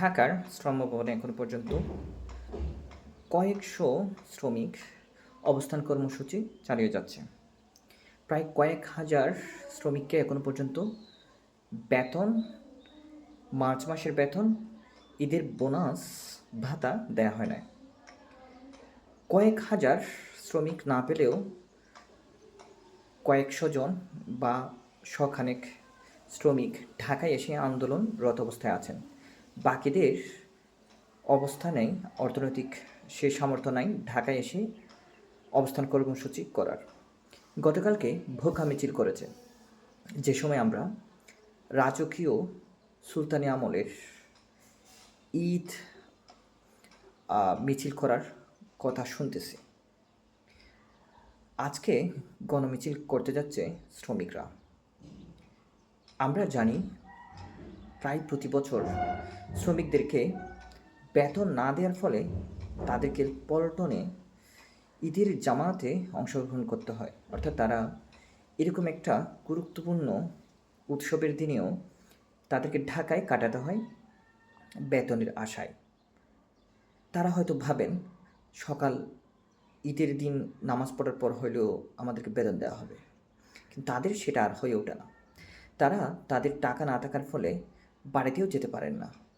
ঢাকার শ্রমভবনে এখন পর্যন্ত কয়েকশো শ্রমিক অবস্থান কর্মসূচি চালিয়ে যাচ্ছে। প্রায় কয়েক হাজার শ্রমিককে এখনও পর্যন্ত বেতন, মার্চ মাসের বেতন, ঈদের বোনাস ভাতা দেয়া হয় না কয়েক হাজার শ্রমিক না পেলেও কয়েকশো জন বা শখানেক শ্রমিক ঢাকায় এসে আন্দোলনরত অবস্থায় আছেন। বাকিদের অবস্থা নেই, অর্থনৈতিক সে সামর্থ্য নাই, ঢাকায় এসে অবস্থান কর্মসূচি করার। গতকালকে ভোকা মিছিল করেছে। যে সময় আমরা রাজকীয় সুলতানি আমলের ঈদ মিছিল করার কথা শুনতেছি। আজকে গণমিছিল করতে যাচ্ছে শ্রমিকরা। আমরা জানি প্রায় প্রতি বছর শ্রমিকদেরকে বেতন না দেওয়ার ফলে তাদেরকে পল্টনে ঈদের জামাতে অংশগ্রহণ করতে হয়। অর্থাৎ তারা এরকম একটা গুরুত্বপূর্ণ উৎসবের দিনেও তাদেরকে ঢাকায় কাটাতে হয় বেতনের আশায়। তারা হয়তো ভাবেন, সকাল ঈদের দিন নামাজ পড়ার পর হলেও আমাদেরকে বেতন দেওয়া হবে। কিন্তু তাদের সেটা আর হয়ে ওঠে না। তারা তাদের টাকা না থাকার ফলে বাড়িতেও যেতে পারেন না।